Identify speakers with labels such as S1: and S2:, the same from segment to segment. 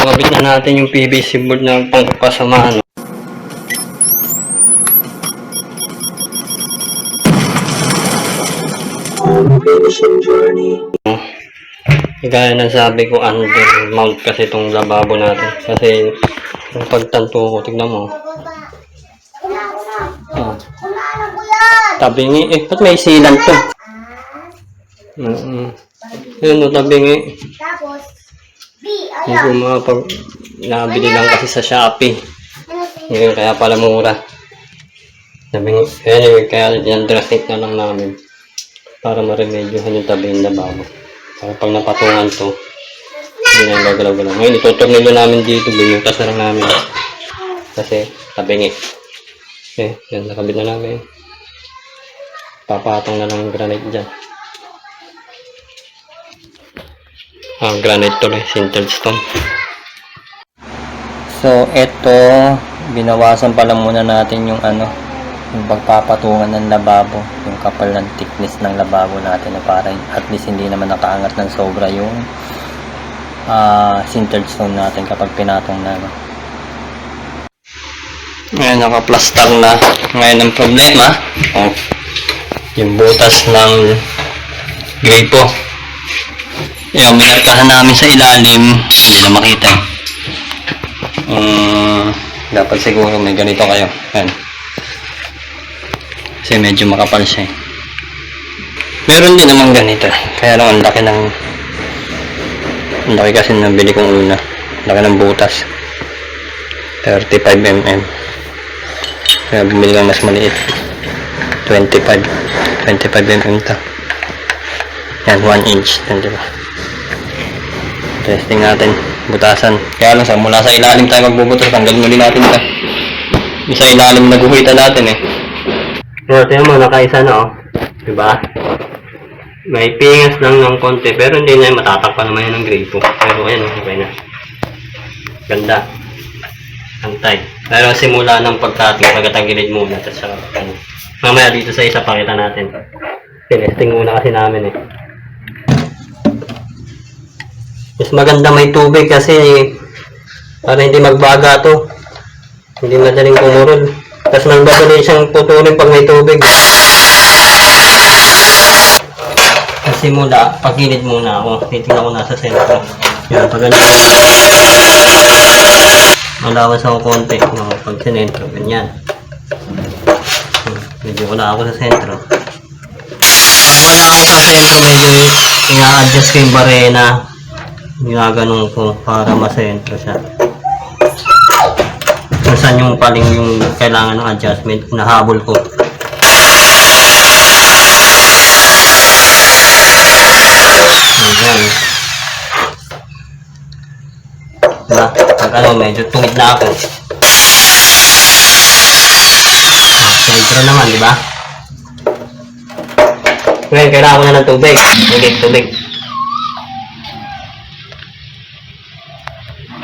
S1: kabit na natin yung PVC board ng pangkasamahan. Gaya ng sabi ko, under mount kasi itong lababo natin. Kasi yung pagtanto ko, tignan mo. Ah. Tabingi, eh, ba't may silan to? Yun, no, tabingi.
S2: Tapos,
S1: Hindi ko mapag... Nabili lang kasi sa Shopee. Ngayon, kaya pala mura. Tabingi. Anyway, kaya yan drastic na lang namin. Para maremedyohan yung tabing na bago. Para pag napatungan to, hindi na gagalaw-galaw. Ngayon, itutornilo namin dito, binutas na lang namin. Kasi, tabingi. Eh, yan, nakabit na namin. Papatong na lang yung granite dyan. Ah, granite eh, sintered stone. So, eto, binawasan pala muna natin yung ano, yung pagpapatungan ng lababo, yung kapal ng thickness ng lababo natin na para at least hindi naman nakaangat ng sobra yung ah sintered stone natin kapag pinatong na. no. Ngayon, nakaplastar na. Ngayon, ang problema, oh, yung butas ng gripo. Yung minarkahan namin sa ilalim, hindi na makita. Um, dapat siguro may ganito kayo. Yan. Kasi medyo makapal siya. eh. Meron din naman ganito. Kaya lang ang laki ng ang laki kasi nabili kong una. Laki ng butas. 35mm. Kaya bumili lang mas maliit. 25. 25mm to. Yan, 1 inch. Yan, diba? Testing natin. Butasan. Kaya lang sa mula sa ilalim tayo magbubutas. Tanggalin muli natin ito. Yung sa ilalim na guhitan natin eh. Pero tingnan mo, nakaisa na oh. Diba? May pingas lang ng konti. Pero hindi na matatakpan naman yan ng gripo. Pero ayan, oh, okay na. Ganda. Antay. Pero simula ng pagkating, pagkatagilid muna. Tapos. Mamaya dito sa isa pakita natin. Tinesting muna kasi namin eh. Mas maganda may tubig kasi para hindi magbaga to. Hindi madaling kumurod. Tapos nagdadali siyang putulin pag may tubig. Kasi mula, pagilid muna ako. Titingnan ko nasa sentro. Yan, pag ganyan. Malawas ako konti. No, pag sinentro, ganyan. Medyo wala ako sa sentro. Pag wala ako sa sentro, medyo ina-adjust ko yung barena. Ginaganon ko para masentro siya. Kung saan yung paling yung kailangan ng adjustment, nahabol ko. Ayan. Diba? Pag ano, medyo tungid na ako. Sentro naman, di ba? Ngayon, kailangan ko na ng tubig. Tubig, tubig.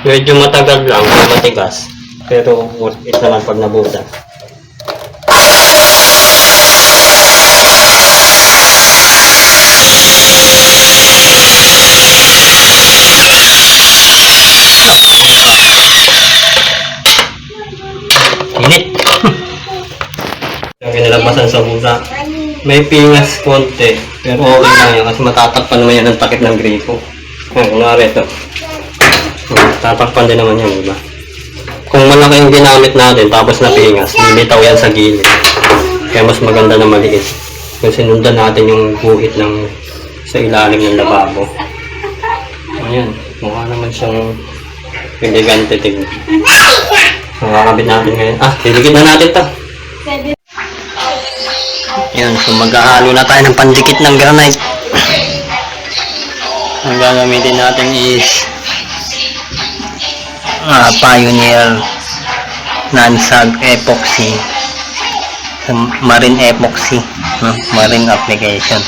S1: Medyo matagal lang, matigas. Pero worth it naman pag nabuta. Init! Yung kinalabasan sa buta. May pingas konti, pero okay lang yan kasi matatakpan naman yan ang takip ng gripo. Ngayon, kunwari ito. Tatakpan din naman yan, di ba? Kung malaki yung ginamit natin, tapos napingas, bibitaw yan sa gilid. Kaya mas maganda na maliit. Kung sinundan natin yung guhit ng sa ilalim ng lababo. Ayan, mukha naman siyang elegante tignan. Makakabit natin ngayon. Ah, diligid na natin to. Yan, so maghahalo na tayo ng pandikit ng granite. Ang gagamitin natin is ah, Pioneer non-sag epoxy marine epoxy no? marine application.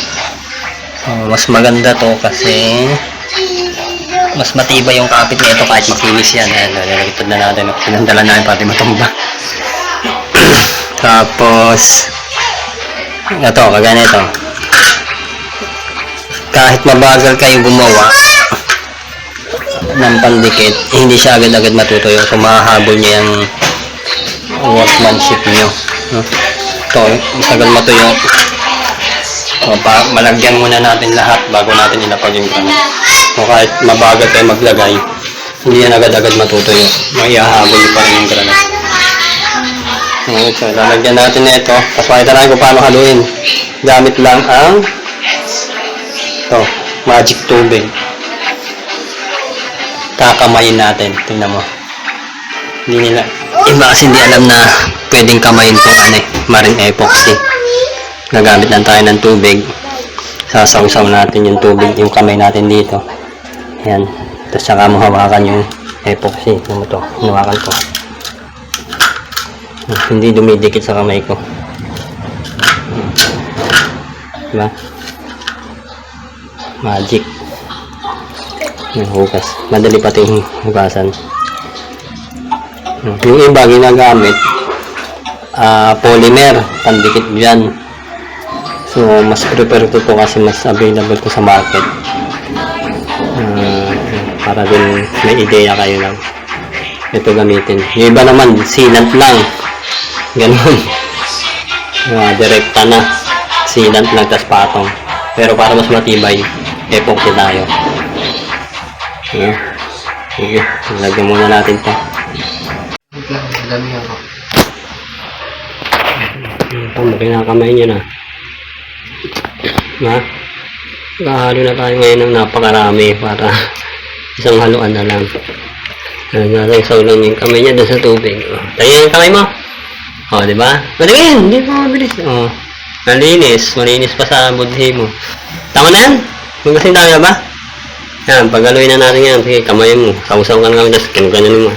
S1: Ah, mas maganda to kasi mas matibay yung kapit nito kahit ikinis yan. Ayan, nalagitod na natin. Pinandala namin pati matumba. Tapos ito kaganito kahit mabagal kayo gumawa ng pandikit, hindi siya agad-agad matutuyo. So, mahahabol niya yung workmanship niyo. No? Ito, ang tagal matuyo. So, pa, malagyan muna natin lahat bago natin ilapag yung granite. So, kahit mabagal tayo maglagay, hindi yan agad-agad matutuyo. Maihahabol pa rin yung granite. Okay, so lalagyan natin na ito. Tapos makita natin kung paano haluin. Gamit lang ang ito, magic tubig. Kakamayin natin. Tingnan mo. Hindi nila, iba kasi hindi alam na pwedeng kamayin itong ano eh, marine epoxy. Gagamit lang tayo ng tubig. Sasawsaw natin yung tubig, yung kamay natin dito. Yan. Tapos saka mo hawakan yung epoxy. Ano mo to? Hinawakan ko. Hindi dumidikit sa kamay ko. Diba? Magic. Yung hugas. Madali pati yung hugasan. Yung iba ginagamit, ah polymer, pandikit dyan. So, mas prefer ko to kasi mas available to sa market. Ah, para din may ideya kayo lang. Ito gamitin. Yung iba naman, sinat lang. Ganun. Uh, direkta na. Sinat lang, tas patong. Pero para mas matibay, epoxy tayo. Yeah. Sige, lagyan muna natin to. Ito, kinakamay niya na. Na? Nakahalo na tayo ngayon ng napakarami para isang haluan na lang. Ayan, nasasaw lang yung kamay niya doon sa tubig. Oh, tayo yung kamay mo. O, di ba? Madali hindi pa mabilis. O, malinis. Malinis pa sa budhi mo. Tama na yan? Magasin tayo ba? Yan, pagaluin na natin yan. Sige, kamay mo. Sausaw ka na kami, tapos kinuganyan mo.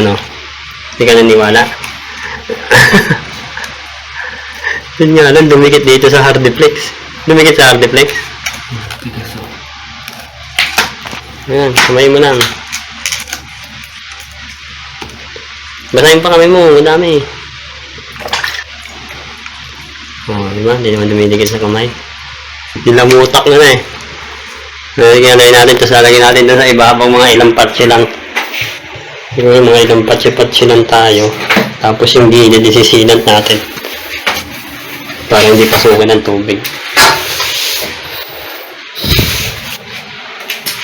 S1: Ano? Hindi ka naniwala? Yun nga lang, dumikit dito sa hardiplex. Dumikit sa hardiplex. Ayan, kamay mo lang. Basahin pa kami mo, ang dami. Oh, di ba? Hindi naman dumidikit sa kamay. Nilamutak na na eh. Lalagyan na natin, tapos lalagyan natin doon sa ibabaw mga ilang patsi lang. Siguro mga ilang patsi-patsi lang tayo. Tapos yung gilid, isisilat natin. Para hindi pasukin ng tubig.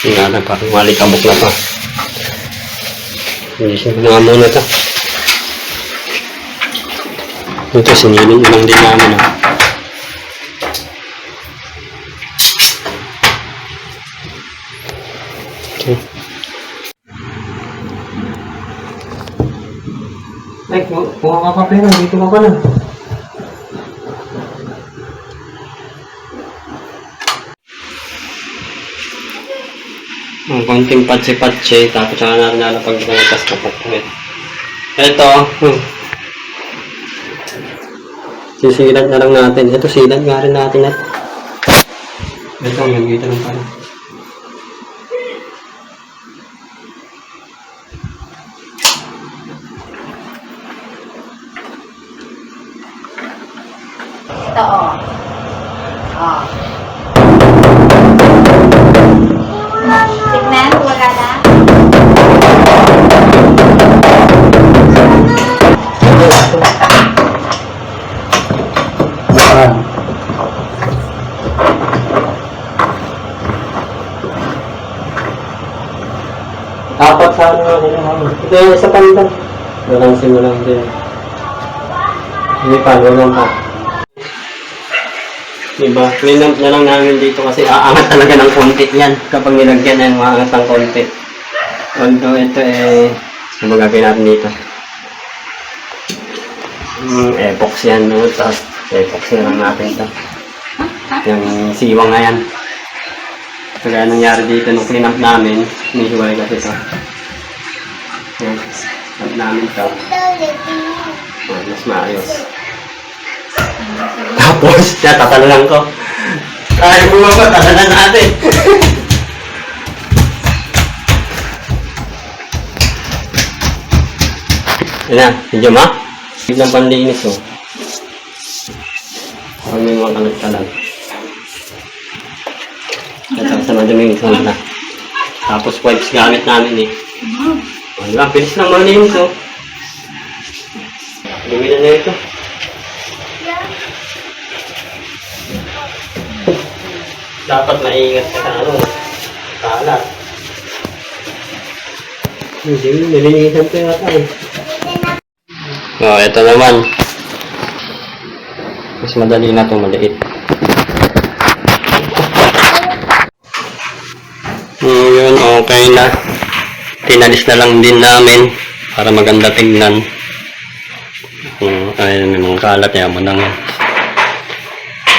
S1: Nga lang, parang malikabok na pa. Hindi siya nga muna ito. Ito, sinilin lang din namin. Ah. Ku- kuha ka pa pera. Dito ka pa na. Ang konting patsi-patsi, tapos saka natin nalapag ng tas kapag ulit. Ito, hmm. Sisilat na lang natin. Ito, silat nga rin natin at. Ito, nagkita lang pala. Ang Ito yung isa palitan. Walang simulang din. Hindi pa, walang pa. Diba? Linamp na lang namin dito kasi aangat talaga ng konti yan kapag nilagyan yung maangat ng konti. Although ito eh, ano magagawin natin dito? Hmm, epoxy yan no? Tapos epoxy na lang natin ito. Yung siwang na yan. Kaya nangyari dito nung clean up namin, may hiwalay kasi ito. Namin ito. Ah, mas maayos. Tapos, siya, tatalunan ko. Ay, bumaba, tatalan natin. Yan na, medyo ma. Biglang panlinis oh. Parang may mga kalag-kalag. At saka sa madumi yung sobra. Tapos wipes gamit namin eh. Wala, bilis lang malinis oh. Dumi na na ito. Dapat maingat ka sa ano, kalat. Hindi, nilinisan ko yata eh. Oh, ito naman. Mas madali na itong maliit. Hmm, yun, okay na. Tinalis na lang din namin para maganda tingnan. Hmm, ayun, may mga kalat yan mo lang yan.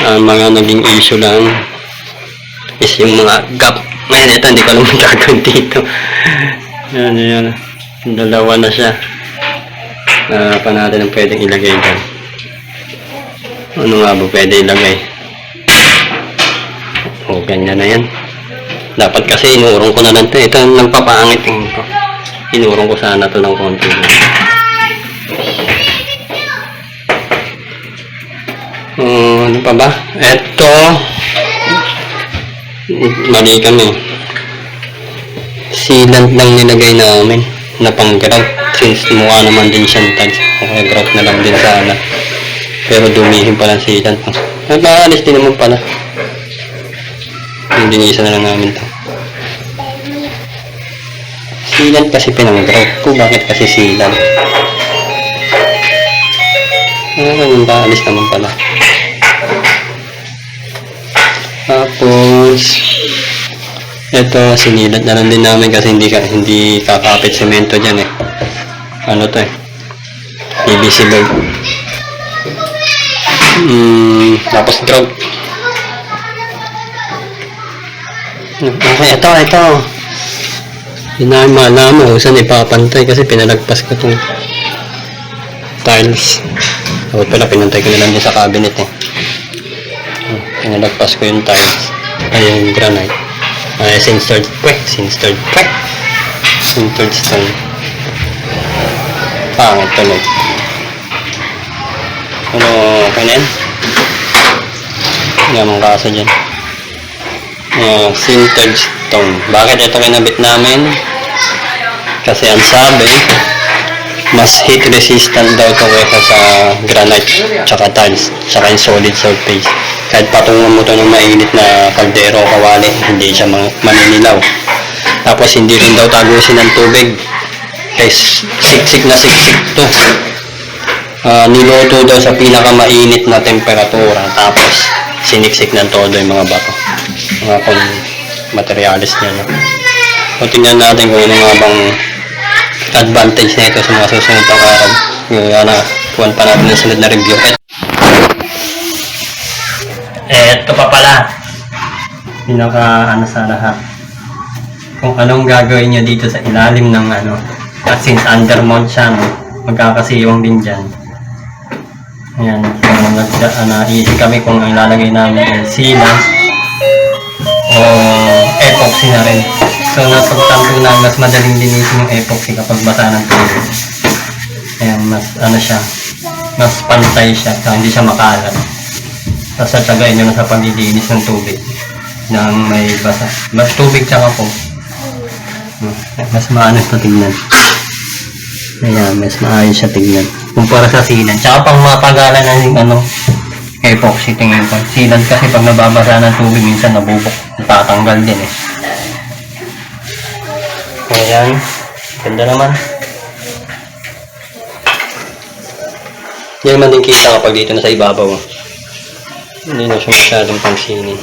S1: Ang mga naging issue lang is yung mga gap. Ngayon, ito, hindi ko alam ang dito. yan, yan. Dalawa na siya. na pa natin ang pwedeng ilagay dyan. Ano nga ba pwede ilagay? O, ganyan na yan. Dapat kasi inurong ko na lang ito. Ito ang nagpapangit ko. Inurong ko sana to ng konti. Uh, ano pa ba? Ito. Mali kami. Sealant lang nilagay namin na pang grout since mukha naman din siyang tiles. Kaya grout na lang din sana. Pero dumihin pa lang sealant. Ay, maalis din naman pala. Hindi isa na lang namin to. Sealant kasi pinang-grout ko. Bakit kasi sealant? Ah, ba? Alis naman pala. Tapos, ito, sinilat na lang din namin kasi hindi, ka, hindi kakapit semento dyan eh. Ano to eh? PVC board. Hmm, tapos grout. Okay, ito, ito. Hinama mo kung saan ipapantay kasi pinalagpas ko itong tiles. Dapat pala pinantay ko na lang din sa cabinet eh. Pinalagpas ko yung tiles. Ay, yung granite. Ay, sinstered quick, sinstered quick. Sinstered stone. Pangit tuloy. Ano, na yan? Hindi mong kaso dyan. Uh, sintered stone. Bakit ito kinabit namin? Kasi ang sabi, mas heat resistant daw ito kaysa sa granite, tsaka tiles, tsaka yung solid surface. Kahit patungan mo ito ng mainit na kaldero o kawali, hindi siya ma- maninilaw. Tapos hindi rin daw tagusin ng tubig. Kaya siksik na siksik to. Ah, niluto daw sa pinakamainit na temperatura. Tapos siniksik ng todo yung mga bato. Mga kung materialis niya. No? So, tingnan natin kung ano nga bang advantage na ito sa mga susunod na araw. Yung na, kuhan pa natin ng sunod na review. Eto pa pala. Pinaka ano sa lahat. Kung anong gagawin nyo dito sa ilalim ng ano. At since undermount siya, no, magkakasiwang din dyan. Ayan. So, nag, ano, easy kami kung ang ilalagay namin ay sealant o epoxy na rin. So, napagtanto na mas madaling linisin yung epoxy kapag basa ng tubig. Ayan, mas ano siya, mas pantay siya, kaya hindi siya makalat. Tapos tatagayin nyo na sa paglilinis ng tubig ng may basa. Mas tubig tsaka po. Mas maano ito tignan. Ayan, mas maayos siya tignan. Kumpara sa silan. Tsaka pang mapagalan yung ano, epoxy tingin ko. Silan kasi pag nababasa ng tubig, minsan nabubok. Natatanggal din eh. Ayan. Ganda naman. Hindi naman din kita kapag dito na sa ibabaw. Hindi na siya masyadong pangsinin.